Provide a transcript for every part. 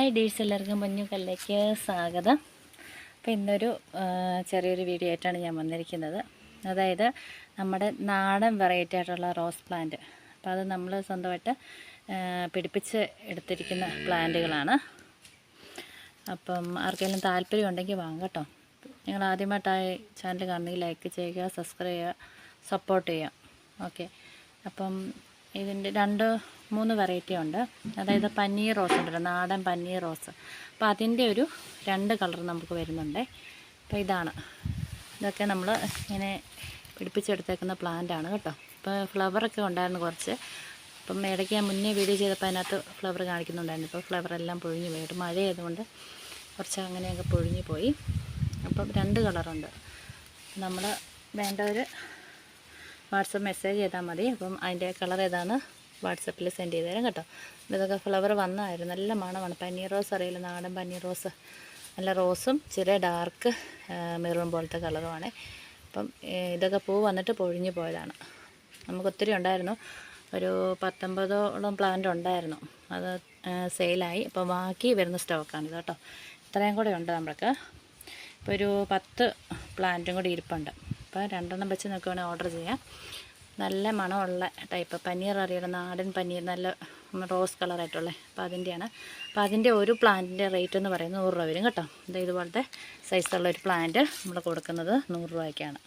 Hi ഡീസ് എല്ലാവർക്കും മഞ്ഞു കല്ലേക്ക് സ്വാഗതം. അപ്പോൾ ഇന്നൊരു ചെറിയൊരു വീഡിയോ ആയിട്ടാണ് ഞാൻ വന്നിരിക്കുന്നത്. അതായത് നമ്മുടെ നാടൻ വെറൈറ്റി ആയിട്ടുള്ള റോസ് പ്ലാന്റ്. അപ്പോൾ അത് നമ്മൾ സ്വന്തമായിട്ട് പിടിപ്പിച്ച് എടുത്തിരിക്കുന്ന പ്ലാന്റുകളാണ്. അപ്പം ആർക്കെങ്കിലും താല്പര്യം ഉണ്ടെങ്കിൽ വാങ്ങട്ടോ നിങ്ങൾ ആദ്യമായിട്ടായി ചാനൽ കാണുന്നെങ്കിൽ ലൈക്ക് ചെയ്യുക സബ്സ്ക്രൈബ് ചെയ്യുക സപ്പോർട്ട് ചെയ്യുക. ഓക്കെ അപ്പം ഇതിന്റെ രണ്ട് മൂന്ന് വെറൈറ്റി ഉണ്ട്. അതായത് പന്നീർ റോസ് ഉണ്ടല്ലോ നാടൻ പന്നീർ റോസ്. അപ്പോൾ അതിന്റെ ഒരു രണ്ട് കളർ നമുക്ക് വരുന്നുണ്ട്. അപ്പോൾ ഇതാണ്. ഇതൊക്കെ നമ്മൾ ഇങ്ങനെ പിടിപ്പിച്ചെടുത്തേക്കുന്ന പ്ലാന്റ് ആണ് കേട്ടോ. ഇപ്പോൾ ഫ്ലവറൊക്കെ ഉണ്ടായിരുന്നു കുറച്ച്. അപ്പം ഇടയ്ക്ക് ഞാൻ മുന്നേ വീഡിയോ ചെയ്തപ്പോൾ അതിനകത്ത് ഫ്ലവർ കാണിക്കുന്നുണ്ടായിരുന്നു. ഇപ്പോൾ ഫ്ലവർ എല്ലാം പൊഴിഞ്ഞു പോയിട്ട് മഴ ആയതുകൊണ്ട് കുറച്ച് അങ്ങനെയൊക്കെ പൊഴിഞ്ഞു പോയി. അപ്പം രണ്ട് കളറുണ്ട്. നമ്മൾ വേണ്ടവർ വാട്സപ്പ് മെസ്സേജ് ചെയ്താൽ മതി. അപ്പം അതിന്റെ കളർ ഏതാണ്? വാട്സപ്പിൽ സെൻഡ് ചെയ്ത് തരാം കേട്ടോ. ഇതൊക്കെ ഫ്ലവർ വന്നതായിരുന്നു നല്ല മണമാണ്. പനീർ റോസ് അറിയില്ല? നാടൻ പനീർ റോസ്. നല്ല റോസും ചെറിയ ഡാർക്ക് മെറൂൺ പോലത്തെ കളറുമാണ്. അപ്പം ഇതൊക്കെ പൂ വന്നിട്ട് പൊഴിഞ്ഞു പോയതാണ്. നമുക്ക് ഒത്തിരി ഉണ്ടായിരുന്നു. ഒരു പത്തൊമ്പതോളം പ്ലാന്റ് ഉണ്ടായിരുന്നു. അത് സെയിലായി. അപ്പോൾ ബാക്കി വരുന്ന സ്റ്റോക്കാണിത് കേട്ടോ. ഇത്രയും കൂടെ ഉണ്ട് നമ്മൾക്ക്. ഇപ്പോൾ ഒരു പത്ത് പ്ലാന്റും കൂടി ഇരിപ്പുണ്ട്. അപ്പോൾ രണ്ടെണ്ണം വെച്ച് നോക്കുവാണെങ്കിൽ ഓർഡർ ചെയ്യാം നല്ല മണമുള്ള ടൈപ്പ് പനീർ അറിയുന്ന നാടൻ പനീർ. നല്ല റോസ് കളറായിട്ടുള്ള അപ്പോൾ അതിന്റെയാണ്. അപ്പോൾ അതിന്റെ ഒരു പ്ലാന്റിന്റെ റേറ്റ് എന്ന് പറയുന്നത് നൂറ് രൂപ വരും കേട്ടോ. ഇത് ഇതുപോലത്തെ സൈസുള്ള ഒരു പ്ലാന്റ് നമ്മൾ കൊടുക്കുന്നത് നൂറ് രൂപയ്ക്കാണ്.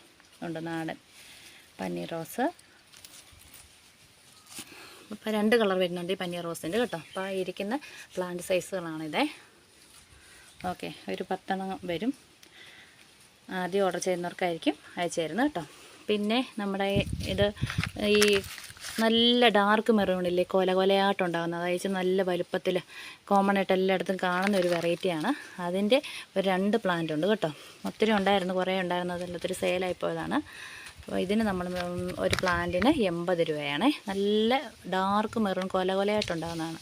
ഉണ്ട് നാടൻ പനീർ റോസ് അപ്പോൾ രണ്ട് കളർ വരുന്നുണ്ട് ഈ പനീർ റോസിന്റെ കേട്ടോ. അപ്പോൾ ഇരിക്കുന്ന പ്ലാന്റ് സൈസുകളാണിതേ ഓക്കെ ഒരു പത്തെണ്ണം വരും. ആദ്യം ഓർഡർ ചെയ്യുന്നവർക്കായിരിക്കും അയച്ചു തരുന്നത് കേട്ടോ. പിന്നെ നമ്മുടെ ഇത് ഈ നല്ല ഡാർക്ക് മെറൂണില്ലേ കൊല കൊലയായിട്ടുണ്ടാകുന്നത് അതായത് നല്ല വലുപ്പത്തിൽ കോമൺ ആയിട്ട് എല്ലായിടത്തും കാണുന്ന ഒരു വെറൈറ്റിയാണ് അതിന്റെ ഒരു രണ്ട് പ്ലാന്റ് ഉണ്ട് കേട്ടോ. ഒത്തിരി ഉണ്ടായിരുന്നു കുറേ ഉണ്ടായിരുന്നു അതെല്ലാം ഒത്തിരി സെയിലായി പോയതാണ്. അപ്പോൾ ഇതിന് നമ്മൾ ഒരു പ്ലാന്റിന് എൺപത് രൂപയാണ്. നല്ല ഡാർക്ക് മെറൂൺ കൊല കൊലയായിട്ടുണ്ടാകുന്നതാണ്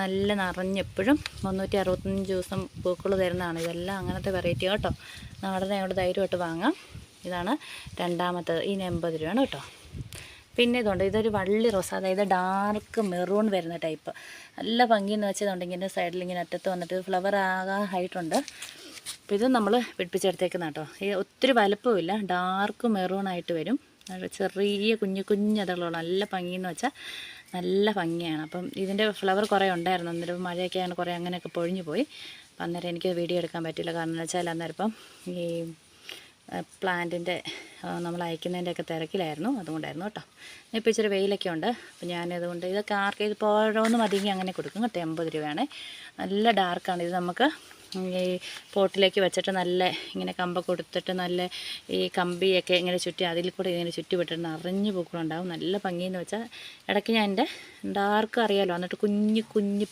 നല്ല നിറഞ്ഞെപ്പോഴും മുന്നൂറ്റി അറുപത്തഞ്ച് ദിവസം പൂക്കൾ തരുന്നതാണ്. ഇതെല്ലാം അങ്ങനത്തെ വെറൈറ്റി കേട്ടോ. നാടനെ അവിടെ ധൈര്യമായിട്ട് വാങ്ങാം. ഇതാണ് രണ്ടാമത്തത്. ഈ എൺപത് രൂപയാണ് കേട്ടോ. പിന്നെ ഇതുണ്ട്. ഇതൊരു വള്ളി റോസ്. അതായത് ഡാർക്ക് മെറൂൺ വരുന്ന ടൈപ്പ് നല്ല ഭംഗിയെന്ന് വെച്ചതുണ്ടെങ്കിൽ ഇങ്ങനെ സൈഡിൽ ഇങ്ങനെ അറ്റത്ത് വന്നിട്ട് ഫ്ലവർ ആകാൻ ഹൈറ്റുണ്ട് അപ്പോൾ ഇത് നമ്മൾ പിടിപ്പിച്ചെടുത്തേക്കുന്ന കേട്ടോ. ഈ ഒത്തിരി വലുപ്പമില്ല ഡാർക്ക് മെറൂൺ ആയിട്ട് വരും. ചെറിയ കുഞ്ഞു കുഞ്ഞു അതകളുള്ള നല്ല ഭംഗിയെന്ന് വെച്ചാൽ നല്ല ഭംഗിയാണ്. അപ്പം ഇതിന്റെ ഫ്ലവർ കുറേ ഉണ്ടായിരുന്നു. അന്നേരം മഴയൊക്കെയാണ് കുറേ അങ്ങനെയൊക്കെ പൊഴിഞ്ഞു പോയി. അപ്പം അന്നേരം എനിക്ക് വീഡിയോ എടുക്കാൻ പറ്റില്ല കാരണം എന്ന് വെച്ചാൽ അന്നേരം ഇപ്പം ഈ പ്ലാന്റിന്റെ നമ്മൾ അയക്കുന്നതിന്റെയൊക്കെ തിരക്കിലായിരുന്നു. അതുകൊണ്ടായിരുന്നു കേട്ടോ. ഇപ്പോൾ ഇച്ചിരി വെയിലൊക്കെ ഉണ്ട്. അപ്പോൾ ഞാനതുകൊണ്ട് ഇതൊക്കെ ആർക്ക് ഇതിപ്പോൾ ഓരോന്ന് അധികം അങ്ങനെ കൊടുക്കും. കേട്ടോ എൺപത് രൂപയാണ്. നല്ല ഡാർക്കാണ് ഇത് നമുക്ക് ഈ പോട്ടിലേക്ക് വെച്ചിട്ട് നല്ല ഇങ്ങനെ കമ്പ കൊടുത്തിട്ട് നല്ല ഈ കമ്പിയൊക്കെ ഇങ്ങനെ ചുറ്റി അതിൽ കൂടെ ഇങ്ങനെ ചുറ്റി വിട്ടിട്ട് നിറഞ്ഞു പൂക്കളുണ്ടാവും. നല്ല ഭംഗിയെന്ന് വെച്ചാൽ ഇടയ്ക്ക് ഞാൻ എന്റെ ഡാർക്ക് അറിയാലോ എന്നിട്ട് കുഞ്ഞു കുഞ്ഞു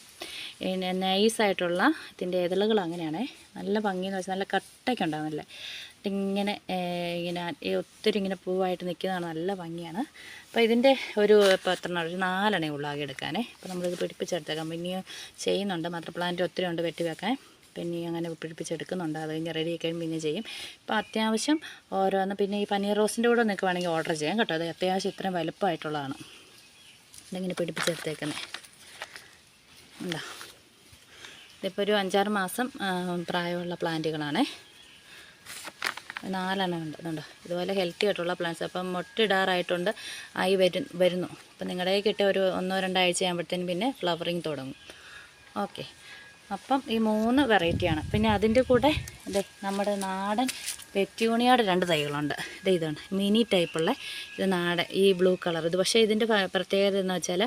പിന്നെ നൈസായിട്ടുള്ള ഇതിന്റെ ഇതളുകൾ അങ്ങനെയാണേ. നല്ല ഭംഗിയെന്ന് വെച്ചാൽ നല്ല കട്ടയ്ക്ക് ഉണ്ടാവും നല്ല. ഇങ്ങനെ ഇങ്ങനെ ഒത്തിരി ഇങ്ങനെ പൂവായിട്ട് നിൽക്കുന്നതാണ് നല്ല ഭംഗിയാണ്. അപ്പോൾ ഇതിന്റെ ഒരു എണ്ണം? ഒരു നാലെണ്ണേ ഉള്ളൂ ആകെ എടുക്കാനേ. അപ്പോൾ നമ്മളിത് പിടിപ്പിച്ചെടുത്തേക്കാം. പിന്നെയും ചെയ്യുന്നുണ്ട്. മദർ പ്ലാന്റ് ഒത്തിരി ഉണ്ട് വെട്ടി വെക്കാൻ. പിന്നെ അങ്ങനെ പിടിപ്പിച്ചെടുക്കുന്നുണ്ട്. അത് കഴിഞ്ഞ് റെഡി ആക്കുകയും പിന്നെ ചെയ്യും. ഇപ്പോൾ അത്യാവശ്യം ഓരോന്ന് പിന്നെ ഈ പനീർ റോസിന്റെ കൂടെ നിൽക്കുവാണെങ്കിൽ ഓർഡർ ചെയ്യാം കേട്ടോ. അത് അത്യാവശ്യം ഇത്രയും വലുപ്പമായിട്ടുള്ളതാണ്. ഇതിങ്ങനെ പിടിപ്പിച്ചെടുത്തേക്കുന്നത് എന്താ ഇതിപ്പോൾ ഒരു അഞ്ചാറ് മാസം പ്രായമുള്ള പ്ലാന്റുകളാണേ. നാലെണ്ണം ഉണ്ട്. ഇതുണ്ട്? ഇതുപോലെ ഹെൽത്തി ആയിട്ടുള്ള പ്ലാന്റ്സ് അപ്പം മുട്ടിടാറായിട്ടുണ്ട്. ആയി വരും വരുന്നു. അപ്പം നിങ്ങളുടെ കിട്ടിയ ഒരു ഒന്നോ രണ്ടാഴ്ച ആകുമ്പോഴത്തേനും പിന്നെ ഫ്ലവറിങ് തുടങ്ങും. ഓക്കെ അപ്പം ഈ മൂന്ന് വെറൈറ്റിയാണ് പിന്നെ അതിന്റെ കൂടെ ഇതേ നമ്മുടെ നാടൻ പെറ്റ്യൂണിയുടെ രണ്ട് തൈകളുണ്ട്. ഇത് ഇതാണ്. മിനി ടൈപ്പുള്ള ഇത് നാടൻ ഈ ബ്ലൂ കളർ. ഇത് പക്ഷേ ഇതിന്റെ പ്രത്യേകത എന്ന് വെച്ചാൽ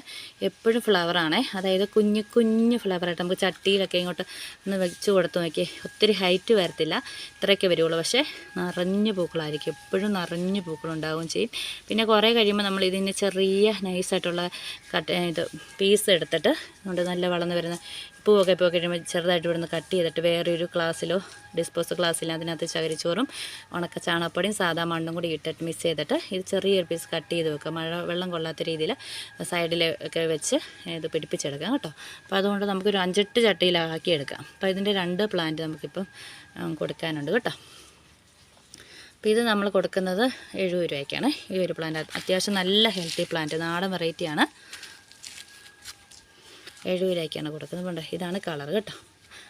എപ്പോഴും ഫ്ലവറാണേ അതായത് കുഞ്ഞു കുഞ്ഞു ഫ്ലവറായിട്ട് നമുക്ക് ചട്ടിയിലൊക്കെ ഇങ്ങോട്ട് ഒന്ന് വെച്ച് കൊടുത്ത് നോക്കി ഒത്തിരി ഹൈറ്റ് വരത്തില്ല ഇത്രയൊക്കെ വരുള്ളൂ. പക്ഷേ നിറഞ്ഞു പൂക്കളായിരിക്കും. എപ്പോഴും നിറഞ്ഞു പൂക്കളുണ്ടാവുകയും ചെയ്യും. പിന്നെ കുറേ കഴിയുമ്പോൾ നമ്മൾ ഇതിന് ചെറിയ നൈസായിട്ടുള്ള കട്ട് ഇത് പീസ് എടുത്തിട്ട് അതുകൊണ്ട് നല്ല വളർന്ന് വരുന്ന പൂവൊക്കെ ഇപ്പോൾ കഴിയുമ്പോൾ ചെറുതായിട്ട് ഇവിടുന്ന് കട്ട് ചെയ്തിട്ട് വേറൊരു ക്ലാസ്സിലോ ഡിസ്പോസ് ക്ലാസ്സിലോ അതിനകത്ത് ചകിരിച്ചോറും ഉണക്ക ചാണകപ്പൊടിയും സാധാ മണ്ണും കൂടി ഇട്ടിട്ട് മിക്സ് ചെയ്തിട്ട് ഇത് ചെറിയൊരു പീസ് കട്ട് ചെയ്ത് വെക്കുക. മഴ വെള്ളം കൊള്ളാത്ത രീതിയിൽ സൈഡിലൊക്കെ വെച്ച് ഇത് പിടിപ്പിച്ചെടുക്കാം കേട്ടോ. അപ്പോൾ അതുകൊണ്ട് നമുക്കൊരു അഞ്ചെട്ട് ചട്ടിയിലാക്കി എടുക്കാം. അപ്പോൾ ഇതിന്റെ രണ്ട് പ്ലാന്റ് നമുക്കിപ്പം കൊടുക്കാനുണ്ട് കേട്ടോ. അപ്പോൾ ഇത് നമ്മൾ കൊടുക്കുന്നത് എഴുപത് രൂപയ്ക്കാണ്. ഈ ഒരു പ്ലാന്റ് അത്യാവശ്യം നല്ല ഹെൽത്തി പ്ലാന്റ് നാടൻ വെറൈറ്റിയാണ് എഴുപത് രൂപയ്ക്കാണ് കൊടുക്കുന്നത്. ഇതാണ് കളർ കേട്ടോ.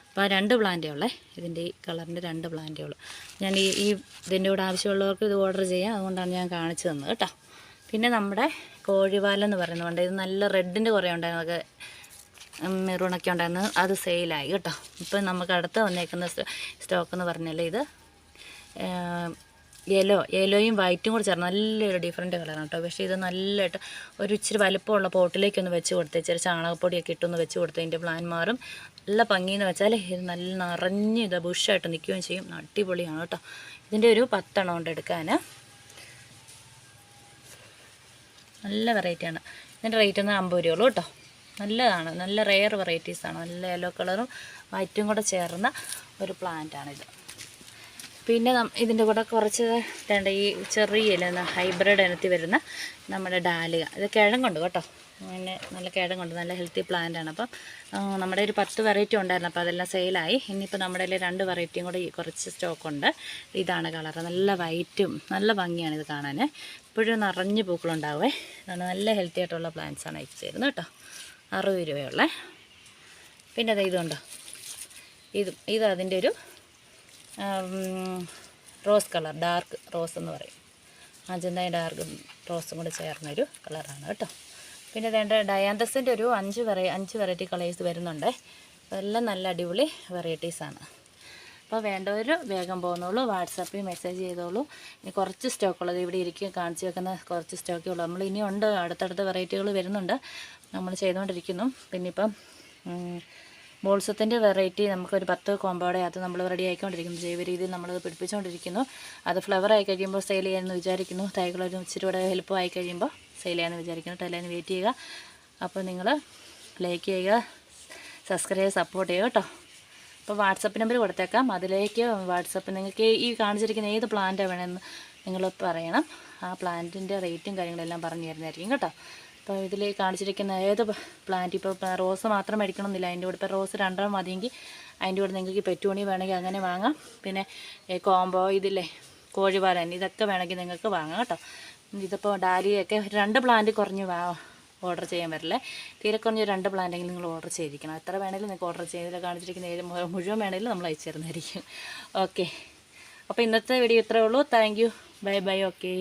അപ്പോൾ രണ്ട് പ്ലാന്റേ ഉള്ളേ. ഇതിന്റെ ഈ കളറിന്റെ രണ്ട് പ്ലാന്റേ ഉള്ളൂ. ഞാൻ ഈ ഈ ഇതിന്റെ കൂടെ ആവശ്യമുള്ളവർക്ക് ഇത് ഓർഡർ ചെയ്യാം. അതുകൊണ്ടാണ് ഞാൻ കാണിച്ചു തന്നത് കേട്ടോ. പിന്നെ നമ്മുടെ കോഴിവാലെന്ന് പറയുന്നുണ്ട് ഇത് നല്ല റെഡിന്റെ കുറേ ഉണ്ടായിരുന്നു. അതൊക്കെ മെറൂണൊക്കെ ഉണ്ടായിരുന്നു. അത് സെയിലായി കേട്ടോ. ഇപ്പം നമുക്ക് അടുത്ത് വന്നേക്കുന്ന സ്റ്റോക്ക് എന്ന് പറഞ്ഞാൽ ഇത്? യെല്ലോ യെല്ലോയും വൈറ്റും കൂടെ ചേർന്ന് നല്ലൊരു ഡിഫറെന്റ് കളറാണ് കേട്ടോ പക്ഷേ ഇത് നല്ലതായിട്ട് ഒരു ഇച്ചിരി വലുപ്പമുള്ള പോട്ടിലേക്കൊന്ന് വെച്ച് കൊടുത്ത് ഇച്ചിരി ചാണകപ്പൊടിയൊക്കെ ഇട്ടൊന്ന് വെച്ച് കൊടുത്ത് ഇതിന്റെ പ്ലാൻ മാറും. നല്ല ഭംഗിയെന്ന് വെച്ചാൽ ഇത് നല്ല നിറഞ്ഞ് ഇത് ബുഷായിട്ട് നിൽക്കുകയും ചെയ്യും. അടിപൊളിയാണ് കേട്ടോ ഇതിന്റെ ഒരു പത്തെണ്ണം കൊണ്ട് എടുക്കാൻ നല്ല വെറൈറ്റിയാണ് ഇതിന്റെ റേറ്റ് ഒന്ന് അമ്പത് രൂപയുള്ളൂ കേട്ടോ നല്ലതാണ്. നല്ല റെയർ വെറൈറ്റീസാണ് നല്ല യെല്ലോ കളറും വൈറ്റും കൂടെ ചേർന്ന ഒരു പ്ലാന്റാണിത് പിന്നെ ഇതിന്റെ കൂടെ കുറച്ച് വേണ്ട ഈ ചെറിയ ഹൈബ്രിഡ് ഇനത്തി വരുന്ന നമ്മുടെ ഡാലിക. ഇത് കിഴങ്ങുണ്ട് കേട്ടോ. പിന്നെ നല്ല കിഴങ്ങുണ്ട്. നല്ല ഹെൽത്തി പ്ലാന്റ് ആണ്. അപ്പം നമ്മുടെ ഒരു പത്ത് വെറൈറ്റി ഉണ്ടായിരുന്നു. അപ്പോൾ അതെല്ലാം സെയിലായി ഇനിയിപ്പോൾ നമ്മുടെ കയ്യിൽ രണ്ട് വെറൈറ്റിയും കൂടെ കുറച്ച് സ്റ്റോക്കുണ്ട് ഇതാണ് കളർ നല്ല വൈറ്റും നല്ല ഭംഗിയാണ് ഇത് കാണാൻ ഇപ്പോഴും നിറഞ്ഞ് പൂക്കളുണ്ടാവേ. ഇതാണ് നല്ല ഹെൽത്തി ആയിട്ടുള്ള പ്ലാന്റ്സ് ആണ് അയച്ചു തരുന്നത് കേട്ടോ. അറുപത് രൂപയുള്ളേ. പിന്നെ അത് ഇതുണ്ടോ? ഇത് ഇത് ഒരു റോസ് കളർ ഡാർക്ക് റോസ് എന്ന് പറയും. അജന്തായ ഡാർക്ക് റോസും കൂടെ ചേർന്നൊരു കളറാണ് കേട്ടോ. പിന്നെ വേണ്ട ഡയാന്തസിന്റെ ഒരു അഞ്ച് വെറൈ അഞ്ച് വെറൈറ്റി കളേഴ്സ് വരുന്നുണ്ട്. എല്ലാം നല്ല അടിപൊളി വെറൈറ്റീസാണ് അപ്പോൾ വേണ്ടവർ വേഗം പോകുന്നുള്ളൂ വാട്സാപ്പിൽ മെസ്സേജ് ചെയ്തോളൂ. ഇനി കുറച്ച് സ്റ്റോക്കുള്ളത് ഇവിടെ ഇരിക്കുക കാണിച്ചു വെക്കുന്ന കുറച്ച് സ്റ്റോക്കേ ഉള്ളൂ. നമ്മൾ ഇനിയുണ്ട് അടുത്തടുത്ത വെറൈറ്റികൾ വരുന്നുണ്ട്. നമ്മൾ ചെയ്തുകൊണ്ടിരിക്കുന്നു. പിന്നെ ഇപ്പം ബോൾസത്തിന്റെ വെറൈറ്റി നമുക്കൊരു പത്ത് കോമ്പോടെ അത് നമ്മൾ റെഡി ആയിക്കൊണ്ടിരിക്കുന്നു. ജൈവ രീതിയിൽ നമ്മളത് പിടിപ്പിച്ചുകൊണ്ടിരിക്കുന്നു അത് ഫ്ലവർ ആയി കഴിയുമ്പോൾ സെയിൽ ചെയ്യാമെന്ന് വിചാരിക്കുന്നു. തൈകളൊരു ഇച്ചിരി കൂടെ ഹെൽപ്പ് ആയി കഴിയുമ്പോൾ സെയിൽ ചെയ്യാമെന്ന് വിചാരിക്കുന്നു. ടെലേന്ന് വെയിറ്റ് ചെയ്യുക. അപ്പോൾ നിങ്ങൾ ലൈക്ക് ചെയ്യുക സബ്സ്ക്രൈബ് സപ്പോർട്ട് ചെയ്യുക കേട്ടോ അപ്പോൾ വാട്സപ്പ് നമ്പർ കൊടുത്തേക്കാം. അതിലേക്ക് വാട്സപ്പ് നിങ്ങൾക്ക് ഈ കാണിച്ചിരിക്കുന്ന ഏത് പ്ലാന്റാണ് വേണമെന്ന് നിങ്ങൾ പറയണം. ആ പ്ലാന്റിന്റെ റേറ്റും കാര്യങ്ങളെല്ലാം പറഞ്ഞു തരുന്നതായിരിക്കും കേട്ടോ. അപ്പോൾ ഇതിൽ കാണിച്ചിരിക്കുന്ന ഏത് പ്ലാന്റ് ഇപ്പോൾ റോസ് മാത്രം മേടിക്കണമെന്നില്ല. അതിന്റെ കൂടെ ഇപ്പോൾ റോസ് രണ്ടെണ്ണം മതിയെങ്കിൽ അതിന്റെ കൂടെ നിങ്ങൾക്ക് പെറ്റുമണി വേണമെങ്കിൽ അങ്ങനെ വാങ്ങാം. പിന്നെ കോംബോ ഇതില്ലേ കോഴിവാലൻ ഇതൊക്കെ വേണമെങ്കിൽ നിങ്ങൾക്ക് വാങ്ങാം കേട്ടോ. ഇതിപ്പോൾ ഡാലിയൊക്കെ രണ്ട് പ്ലാന്റ് കുറഞ്ഞ് വാ ഓർഡർ ചെയ്യാൻ വരില്ലേ. തീരെ കുറഞ്ഞ രണ്ട് പ്ലാന്റെങ്കിലും നിങ്ങൾ ഓർഡർ ചെയ്തിരിക്കണം. എത്ര വേണമെങ്കിലും നിങ്ങൾക്ക് ഓർഡർ ചെയ്തില്ല കാണിച്ചിരിക്കുന്ന ഏത് മുഴുവൻ വേണമെങ്കിലും നമ്മൾ അയച്ചു തരുന്നതായിരിക്കും ഓക്കെ അപ്പോൾ ഇന്നത്തെ വീഡിയോ ഇത്രയേ ഉള്ളൂ. Thank you bye bye okay